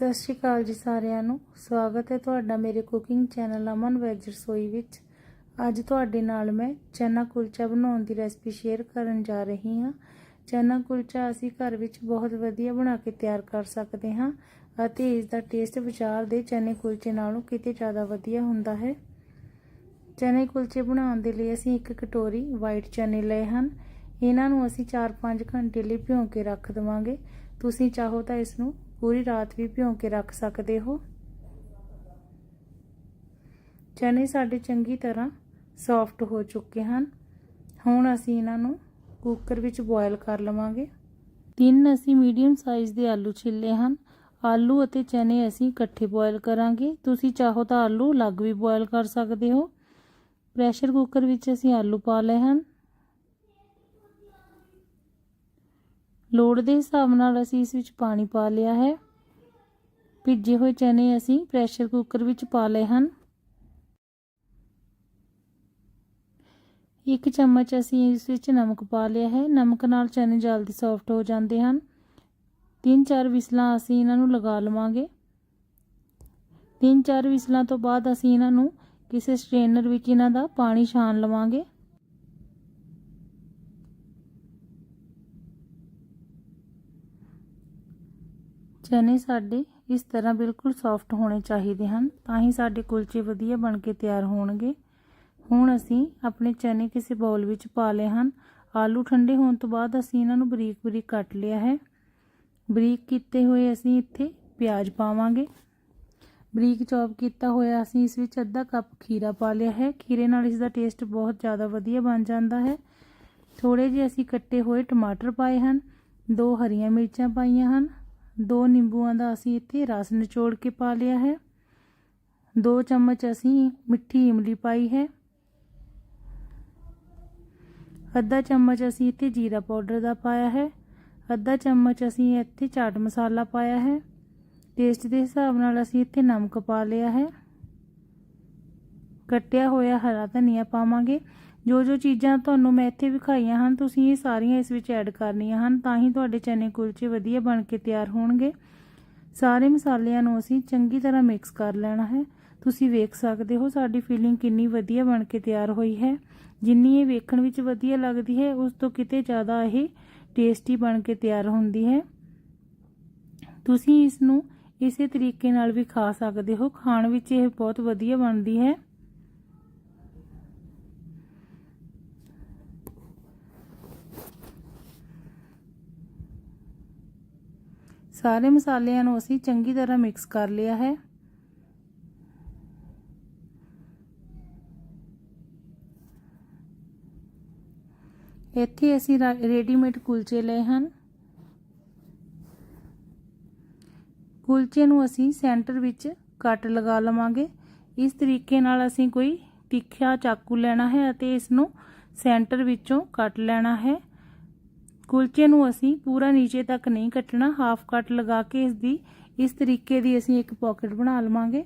ਸਤਿ ਸ਼੍ਰੀ ਅਕਾਲ ਜੀ ਸਾਰਿਆਂ ਨੂੰ। ਸਵਾਗਤ ਹੈ ਤੁਹਾਡਾ ਮੇਰੇ ਕੁਕਿੰਗ ਚੈਨਲ ਅਮਨ ਵੈਜ ਰਸੋਈ ਵਿੱਚ। ਅੱਜ ਤੁਹਾਡੇ ਨਾਲ ਮੈਂ ਚਨਾ ਕੁਲਚਾ ਬਣਾਉਣ ਦੀ ਰੈਸਪੀ ਸ਼ੇਅਰ ਕਰਨ ਜਾ ਰਹੀ ਹਾਂ। ਚਨਾ ਕੁਲਚਾ ਅਸੀਂ ਘਰ ਵਿੱਚ ਬਹੁਤ ਵਧੀਆ ਬਣਾ ਕੇ ਤਿਆਰ ਕਰ ਸਕਦੇ ਹਾਂ ਅਤੇ ਇਸ ਦਾ ਟੇਸਟ ਬਾਜ਼ਾਰ ਦੇ ਚਨੇ ਕੁਲਚੇ ਨਾਲੋਂ ਕਿਤੇ ਜ਼ਿਆਦਾ ਵਧੀਆ ਹੁੰਦਾ ਹੈ। ਚਨੇ ਕੁਲਚੇ ਬਣਾਉਣ ਦੇ ਲਈ ਅਸੀਂ ਇੱਕ ਕਟੋਰੀ ਵਾਈਟ ਚਨੇ ਲਏ ਹਨ। ਇਹਨਾਂ ਨੂੰ ਅਸੀਂ 4-5 ਘੰਟੇ ਲਈ ਭਿਉਂ ਕੇ ਰੱਖ ਦਵਾਂਗੇ। ਤੁਸੀਂ ਚਾਹੋ ਤਾਂ ਇਸ ਨੂੰ ਪੂਰੀ ਰਾਤ ਵੀ ਭਿਉਂ ਕੇ ਰੱਖ ਸਕਦੇ ਹੋ? ਚਨੇ ਸਾਡੇ ਚੰਗੀ ਤਰ੍ਹਾਂ ਸੌਫਟ ਹੋ ਚੁੱਕੇ ਹਨ। ਹੁਣ ਅਸੀਂ ਇਹਨਾਂ ਨੂੰ ਕੁੱਕਰ ਵਿੱਚ ਬੋਇਲ ਕਰ ਲਵਾਂਗੇ। ਤਿੰਨ ਅਸੀਂ ਮੀਡੀਅਮ ਸਾਈਜ਼ ਦੇ ਆਲੂ ਛਿੱਲੇ ਹਨ। ਆਲੂ ਅਤੇ ਚਨੇ ਅਸੀਂ ਇਕੱਠੇ ਬੋਇਲ ਕਰਾਂਗੇ। ਤੁਸੀਂ ਚਾਹੋ ਤਾਂ ਆਲੂ ਅਲੱਗ ਵੀ ਬੋਇਲ ਕਰ ਸਕਦੇ ਹੋ। ਪ੍ਰੈਸ਼ਰ ਕੁੱਕਰ ਵਿੱਚ ਅਸੀਂ ਆਲੂ ਪਾ ਲਏ ਹਨ। ਲੋੜ ਦੇ ਹਿਸਾਬ ਨਾਲ ਅਸੀਂ ਇਸ ਵਿੱਚ ਪਾਣੀ ਪਾ ਲਿਆ ਹੈ। ਭਿੱਜੇ ਹੋਏ ਚਨੇ ਅਸੀਂ ਪ੍ਰੈਸ਼ਰ ਕੁੱਕਰ ਵਿੱਚ ਪਾ ਲਏ ਹਨ। ਇੱਕ ਚਮਚ ਅਸੀਂ ਇਸ ਵਿੱਚ ਨਮਕ ਪਾ ਲਿਆ ਹੈ। ਨਮਕ ਨਾਲ ਚਨੇ ਜਲਦੀ ਸੌਫਟ ਹੋ ਜਾਂਦੇ ਹਨ। ਤਿੰਨ ਚਾਰ ਵਿਸਲਾਂ ਅਸੀਂ ਇਹਨਾਂ ਨੂੰ ਲਗਾ ਲਵਾਂਗੇ। ਤਿੰਨ ਚਾਰ ਵਿਸਲਾਂ ਤੋਂ ਬਾਅਦ ਅਸੀਂ ਇਹਨਾਂ ਨੂੰ ਕਿਸੇ ਸਟ੍ਰੇਨਰ ਵਿੱਚ ਇਹਨਾਂ ਦਾ ਪਾਣੀ ਛਾਣ ਲਵਾਂਗੇ। ਚਨੇ ਸਾਡੇ ਇਸ ਤਰ੍ਹਾਂ ਬਿਲਕੁਲ ਸੌਫਟ ਹੋਣੇ ਚਾਹੀਦੇ ਹਨ, ਤਾਂ ਹੀ ਸਾਡੇ ਕੁਲਚੇ ਵਧੀਆ ਬਣ ਕੇ ਤਿਆਰ ਹੋਣਗੇ। ਹੁਣ ਅਸੀਂ ਆਪਣੇ ਚਨੇ ਕਿਸੇ ਬਾਉਲ ਵਿੱਚ ਪਾ ਲਏ ਹਨ। ਆਲੂ ਠੰਡੇ ਹੋਣ ਤੋਂ ਬਾਅਦ ਅਸੀਂ ਇਹਨਾਂ ਨੂੰ ਬਰੀਕ ਬਰੀਕ ਕੱਟ ਲਿਆ ਹੈ। ਬਰੀਕ ਕੀਤੇ ਹੋਏ ਅਸੀਂ ਇੱਥੇ ਪਿਆਜ਼ ਪਾਵਾਂਗੇ। ਬਰੀਕ ਚੌਪ ਕੀਤਾ ਹੋਇਆ ਅਸੀਂ ਇਸ ਵਿੱਚ ਅੱਧਾ ਕੱਪ ਖੀਰਾ ਪਾ ਲਿਆ ਹੈ। ਖੀਰੇ ਨਾਲ ਇਸ ਦਾ ਟੇਸਟ ਬਹੁਤ ਜ਼ਿਆਦਾ ਵਧੀਆ ਬਣ ਜਾਂਦਾ ਹੈ। ਥੋੜੇ ਜਿਹੇ ਅਸੀਂ ਕੱਟੇ ਹੋਏ ਟਮਾਟਰ ਪਾਏ ਹਨ। ਦੋ ਹਰੀਆਂ ਮਿਰਚਾਂ ਪਾਈਆਂ ਹਨ। ਦੋ ਨਿੰਬੂਆਂ ਦਾ ਅਸੀਂ ਇੱਥੇ ਰਸ ਨਿਚੋੜ ਕੇ ਪਾ ਲਿਆ ਹੈ। ਦੋ ਚਮਚ ਅਸੀਂ ਮਿੱਠੀ ਇਮਲੀ ਪਾਈ ਹੈ। ਅੱਧਾ ਚਮਚ ਅਸੀਂ ਇੱਥੇ ਜੀਰਾ ਪਾਊਡਰ ਦਾ ਪਾਇਆ ਹੈ। ਅੱਧਾ ਚਮਚ ਅਸੀਂ ਇੱਥੇ ਚਾਟ ਮਸਾਲਾ ਪਾਇਆ ਹੈ। ਟੇਸਟ ਦੇ ਹਿਸਾਬ ਨਾਲ ਅਸੀਂ ਇੱਥੇ ਨਮਕ ਪਾ ਲਿਆ ਹੈ। ਕੱਟਿਆ ਹੋਇਆ ਹਰਾ ਧਨੀਆ ਪਾਵਾਂਗੇ। ਜੋ ਜੋ ਚੀਜ਼ਾਂ ਤੁਹਾਨੂੰ ਮੈਂ ਇੱਥੇ ਵਿਖਾਈਆਂ ਹਨ, ਤੁਸੀਂ ਇਹ ਸਾਰੀਆਂ ਇਸ ਵਿੱਚ ਐਡ ਕਰਨੀਆਂ ਹਨ, ਤਾਂ ਹੀ ਤੁਹਾਡੇ ਚਨੇ ਕੁਲਚੇ ਵਧੀਆ ਬਣ ਕੇ ਤਿਆਰ ਹੋਣਗੇ। ਸਾਰੇ ਮਸਾਲਿਆਂ ਨੂੰ ਅਸੀਂ ਚੰਗੀ ਤਰ੍ਹਾਂ ਮਿਕਸ ਕਰ ਲੈਣਾ ਹੈ। ਤੁਸੀਂ ਵੇਖ ਸਕਦੇ ਹੋ ਸਾਡੀ ਫੀਲਿੰਗ ਕਿੰਨੀ ਵਧੀਆ ਬਣ ਕੇ ਤਿਆਰ ਹੋਈ ਹੈ। ਜਿੰਨੀ ਇਹ ਵੇਖਣ ਵਿੱਚ ਵਧੀਆ ਲੱਗਦੀ ਹੈ, ਉਸ ਤੋਂ ਕਿਤੇ ਜ਼ਿਆਦਾ ਇਹ ਟੇਸਟੀ ਬਣ ਕੇ ਤਿਆਰ ਹੁੰਦੀ ਹੈ। ਤੁਸੀਂ ਇਸ ਨੂੰ ਇਸੇ ਤਰੀਕੇ ਨਾਲ ਵੀ ਖਾ ਸਕਦੇ ਹੋ। ਖਾਣ ਵਿੱਚ ਇਹ ਬਹੁਤ ਵਧੀਆ ਬਣਦੀ ਹੈ। ਸਾਰੇ ਮਸਾਲਿਆਂ ਨੂੰ ਅਸੀਂ ਚੰਗੀ ਤਰ੍ਹਾਂ ਮਿਕਸ ਕਰ ਲਿਆ ਹੈ। ਇੱਥੇ ਅਸੀਂ ਰੈਡੀਮੇਡ ਕੁਲਚੇ ਲਏ ਹਨ। ਕੁਲਚੇ ਨੂੰ ਅਸੀਂ ਸੈਂਟਰ ਵਿੱਚ ਕੱਟ ਲਗਾ ਲਵਾਂਗੇ। ਇਸ ਤਰੀਕੇ ਨਾਲ ਅਸੀਂ ਕੋਈ ਤਿੱਖਿਆ ਚਾਕੂ ਲੈਣਾ ਹੈ ਅਤੇ ਇਸ ਨੂੰ ਸੈਂਟਰ ਵਿੱਚੋਂ ਕੱਟ ਲੈਣਾ ਹੈ। ਕੁਲਚੇ ਨੂੰ ਅਸੀਂ ਪੂਰਾ ਨੀਚੇ ਤੱਕ ਨਹੀਂ ਕੱਟਣਾ ਹਾਫ ਕੱਟ ਲਗਾ ਕੇ ਇਸ ਦੀ ਇਸ ਤਰੀਕੇ ਦੀ ਅਸੀਂ ਇੱਕ ਪਾਕਟ ਬਣਾ ਲਵਾਂਗੇ।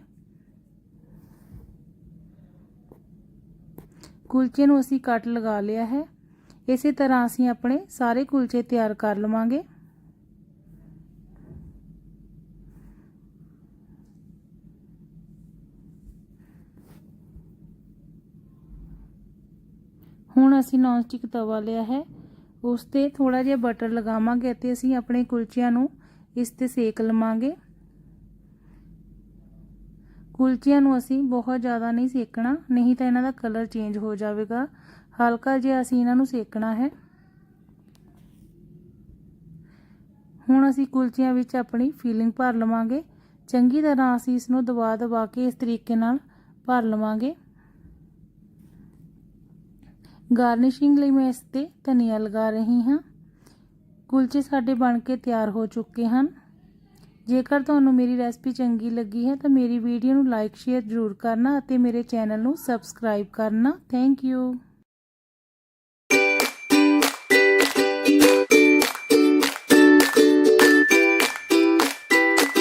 ਕੁਲਚੇ ਨੂੰ ਅਸੀਂ ਕੱਟ ਲਗਾ ਲਿਆ ਹੈ। ਇਸੇ ਤਰ੍ਹਾਂ ਅਸੀਂ ਆਪਣੇ ਸਾਰੇ ਕੁਲਚੇ ਤਿਆਰ ਕਰ ਲਵਾਂਗੇ। ਹੁਣ ਅਸੀਂ ਨੌਨ ਸਟਿਕ ਤਵਾ ਲਿਆ ਹੈ। ਉਸ ਤੇ ਥੋੜਾ ਜਿਹਾ ਬਟਰ ਲਗਾਵਾਂਗੇ ਅਤੇ ਅਸੀਂ ਆਪਣੇ ਕੁਲਚਿਆਂ ਨੂੰ ਇਸ ਤੇ ਸੇਕ ਲਵਾਂਗੇ। ਕੁਲਚਿਆਂ ਨੂੰ ਅਸੀਂ ਬਹੁਤ ਜ਼ਿਆਦਾ ਨਹੀਂ ਸੇਕਣਾ, ਨਹੀਂ ਤਾਂ ਇਹਨਾਂ ਦਾ ਕਲਰ ਚੇਂਜ ਹੋ ਜਾਵੇਗਾ। ਹਲਕਾ ਜਿਹਾ ਅਸੀਂ ਇਹਨਾਂ ਨੂੰ ਸੇਕਣਾ ਹੈ। ਹੁਣ ਅਸੀਂ ਕੁਲਚਿਆਂ ਵਿੱਚ ਆਪਣੀ ਫੀਲਿੰਗ ਭਰ ਲਵਾਂਗੇ। ਚੰਗੀ ਤਰ੍ਹਾਂ ਅਸੀਂ ਇਸ ਨੂੰ ਦਬਾ ਦਬਾ ਕੇ ਇਸ ਤਰੀਕੇ ਨਾਲ ਭਰ ਲਵਾਂਗੇ। ਗਾਰਨਿਸ਼ਿੰਗ ਲਈ ਮੈਂ ਇਸ ਤੇ ਧਨੀਆ ਲਗਾ ਰਹੀ ਹਾਂ। ਕੁਲਚੇ ਸਾਡੇ ਬਣ ਕੇ ਤਿਆਰ ਹੋ ਚੁੱਕੇ ਹਨ। ਜੇਕਰ ਤੁਹਾਨੂੰ ਮੇਰੀ ਰੈਸਪੀ ਚੰਗੀ ਲੱਗੀ ਹੈ, ਤਾਂ ਮੇਰੀ ਵੀਡੀਓ ਨੂੰ ਲਾਈਕ, ਸ਼ੇਅਰ ਜ਼ਰੂਰ ਕਰਨਾ ਅਤੇ ਮੇਰੇ ਚੈਨਲ ਨੂੰ ਸਬਸਕ੍ਰਾਈਬ ਕਰਨਾ। Thank you.